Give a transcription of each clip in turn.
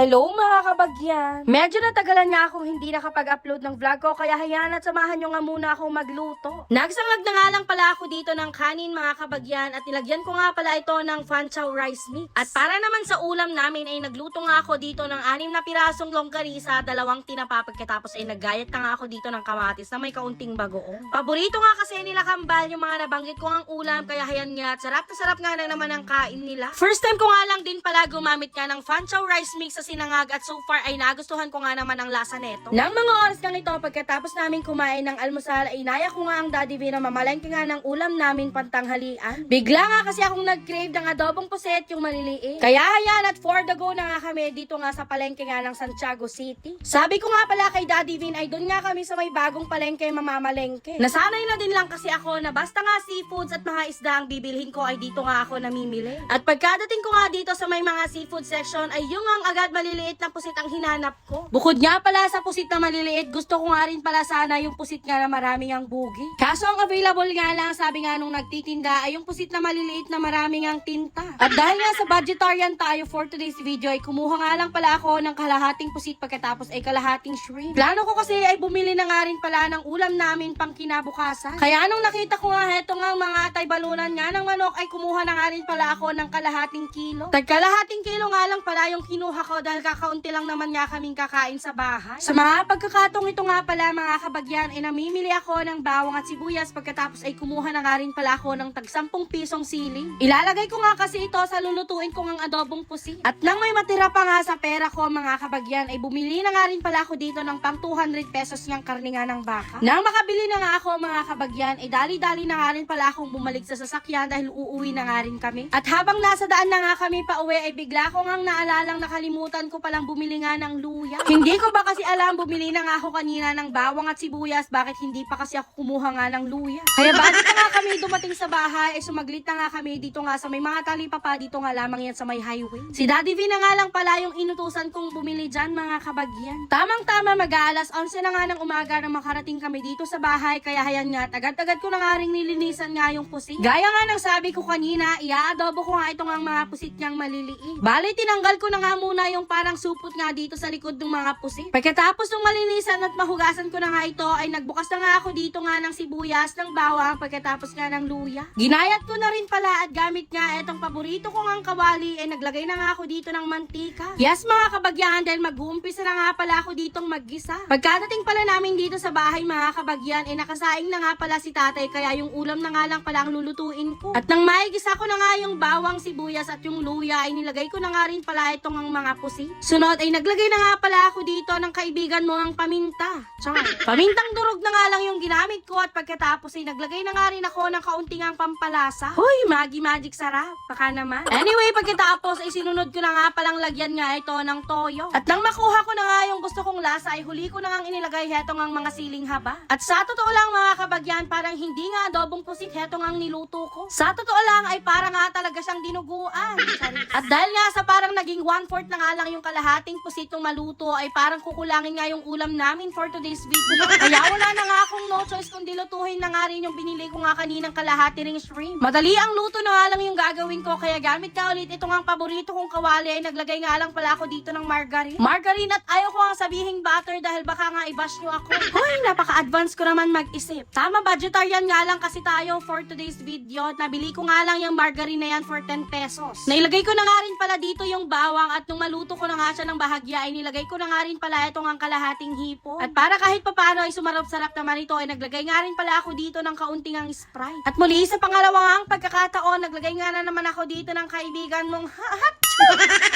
Hello mga kabagyan! Medyo natagalan nga akong hindi nakapag-upload ng vlog ko kaya hayaan at samahan nyo nga muna akong magluto. Nagsangag na nga lang pala ako dito ng kanin mga kabagyan at nilagyan ko nga pala ito ng fanchow rice mix. At para naman sa ulam namin ay nagluto nga ako dito ng anim na pirasong longganisa, dalawang tinapa pagkatapos ay naggayat na nga ako dito ng kamatis na may kaunting bagoong. Paborito nga kasi nila kambal yung mga nabanggit ko ang ulam kaya hayan nga at sarap na sarap nga na naman ang kain nila. First time ko nga lang din pala gumamit nga ng fanchow rice mix sa sinangag at so far ay nagustuhan ko nga naman ang lasa neto. Nang mga oras kang ito pagkatapos namin kumain ng almusal ay inaya ko nga ang daddy V na mamalengke nga ng ulam namin pantanghalian. Bigla nga kasi akong nag-crave ng adobong puset yung maliliit. Kaya ayan at for the go na nga kami dito nga sa palengke nga ng Santiago City. Sabi ko nga pala kay Daddy Vin ay doon nga kami sa may bagong palengke mamamalengke. Nasanay na din lang kasi ako na basta nga seafoods at mga isda ang bibilhin ko ay dito nga ako namimili. At pagkadating ko nga dito sa may mga seafood section ay yung ang agad maliliit na pusit ang hinanap ko. Bukod nga pala sa pusit na maliliit, gusto ko nga rin pala sana yung pusit nga na maraming ang bugi. Kaso ang available nga lang, sabi nga nung nagtitinda, ay yung pusit na maliliit na maraming ang tinta. At dahil nga sa budgetarian tayo for today's video, ay kumuha nga lang pala ako ng kalahating pusit pagkatapos ay kalahating shrimp. Plano ko kasi ay bumili na nga rin pala ng ulam namin pang kinabukasan. Kaya nung nakita ko nga heto nga mga tay balunan nga ng manok, ay kumuha na nga rin pala ako ng kalahating kilo. Tagkalahating kilo nga lang pala yung kinuha ko dahil kakaunti lang naman nga kaming kakain sa bahay. Sa mga pagkakatong ito nga pala mga kabagyan, ay namimili ako ng bawang at sibuyas pagkatapos ay kumuha na nga rin pala ako ng tag 10 pisong siling. Ilalagay ko nga kasi ito sa lulutuin ko ng adobong pusi. At nang may matira pa nga sa pera ko mga kabagyan, ay bumili na nga rin pala ako dito ng pang 200 pesos niyang karne nga ng baka. Nang makabili na nga ako mga kabagyan, ay dali-dali na nga rin pala akong bumalik sa sasakyan dahil uuwi na nga rin kami. At habang nasa daan na nga kami pa uwi, ay bigla ko ngang naalalang nakalimutan ko palang bumili nga ng luya. Hindi ko ba kasi alam bumili na nga ako kanina ng bawang at sibuyas, bakit hindi pa kasi ako kumuha nga ng luya. Kaya bago pa nga kami dumating sa bahay, ay sumaglit na nga kami dito nga sa may mga talipapa dito nga lamang yan sa may highway. Si Daddy V na nga lang pala yung inutusan kong bumili dyan mga kabagyan. Tamang-tama mag-aalas 11 na nga ng umaga na makarating kami dito sa bahay, kaya hayan nga, agad-agad ko na nga rin nilinisan nga yung pusit. Gaya nga ng sabi ko kanina, iaadobo ko nga itong ang mga pusit niyang maliliit. Bale, tinanggal ko na nga muna yung parang supot nga dito sa likod ng mga pusit. Pagkatapos ng malinisan at mahugasan ko na nga ito, ay nagbukas na nga ako dito nga ng sibuyas, ng bawang, pagkatapos nga ng luya. Ginayat ko na rin pala at gamit nga itong paborito ko nga kawali, ay naglagay na nga ako dito ng mantika. Yes mga kabagyan, dahil mag-uumpisa na nga pala ako ditong maggisa. Pagkadating pala namin dito sa bahay mga kabagyan, ay nakasaing na nga pala si tatay, kaya yung ulam na nga lang pala ang lulutuin ko. At nang maigisa ko na nga yung bawang, sibuyas at yung luya, ay nilagay ko na nga rin pala itong ang mga pusi. Sunod ay naglagay na nga pala ako dito ng kaibigan mo ang paminta. Char. Pamintang durog na nga lang yung ginamit ko at pagkatapos ay naglagay na nga rin ako ng kaunting ang pampalasa. Hoy, Maggi Magic sarap. Baka naman. Anyway, pagkatapos ay sinunod ko na nga palang lagyan nga ito ng toyo. At nang makuha ko na nga yung gusto kong lasa ay huli ko na nga inilagay heto ng mga siling haba. At sa totoo lang mga kabagyan, parang hindi nga adobong pusit heto nga ang niluto ko. Sa totoo lang ay parang nga talaga siyang dinuguan. Charis. At dahil nga sa parang naging one-fourth na nga lang yung kalahating pusitong maluto ay parang kukulangin nga yung ulam namin for today's video. Kaya wala na nga akong no choice kundi lutuhin na nga rin yung binili ko nga kaninang kalahati ring shrimp. Madali ang luto na lang yung gagawin ko kaya gamit nga ulit ito nga paborito kong kawali ay naglagay nga lang pala ako dito ng margarine. Margarine at ayaw ko nga sabihing butter dahil baka nga i-bash nyo ako. Hoy, napaka-advance ko naman mag-isip. Tama, budgetarian nga lang kasi tayo for today's video at nabili ko nga lang yung margarine na yan for 10 pesos. Nailagay ko na nga rin pala dito yung bawang at nung maluto ko na nga siya ng bahagya ay nilagay ko na nga rin pala itong ang kalahating hipo. At para kahit papano ay sumarap-sarap naman ito ay naglagay nga rin pala ako dito ng kaunting ang Sprite. At muli sa pangalawang pagkakataon, naglagay nga na naman ako dito ng kaibigan mong hahat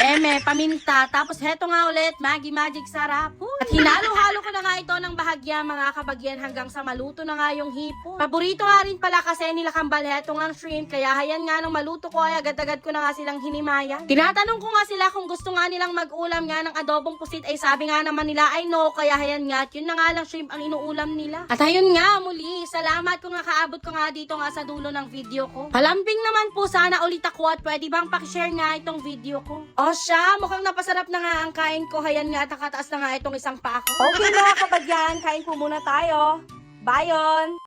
Eme, paminta. Tapos heto nga ulit, Maggi Magic Sarap. Uy. At hinalo-halo ko na nga ito ng bahagya mga kabagyan hanggang sa maluto na nga yung hipo. Paborito nga rin pala kasi nila kambal heto nga shrimp. Kaya hayan nga nung maluto ko ay agad-agad ko na nga silang hinimayan. Tinatanong ko nga sila kung gusto nga nilang mag-ulam nga ng adobong pusit ay sabi nga naman nila ay no. Kaya hayan nga at yun na nga lang shrimp ang inuulam nila. At ayun nga muli, salamat kung nakaabot ko nga dito nga sa dulo ng video ko. Palambing naman po sana ulit ako at pwede bang pakishare nga itong video ko. O siya, mukhang napasarap na nga ang kain ko. Hayan nga, takataas na nga itong isang pa ako. Okay mga kabagyan, kain po muna tayo. Bayon!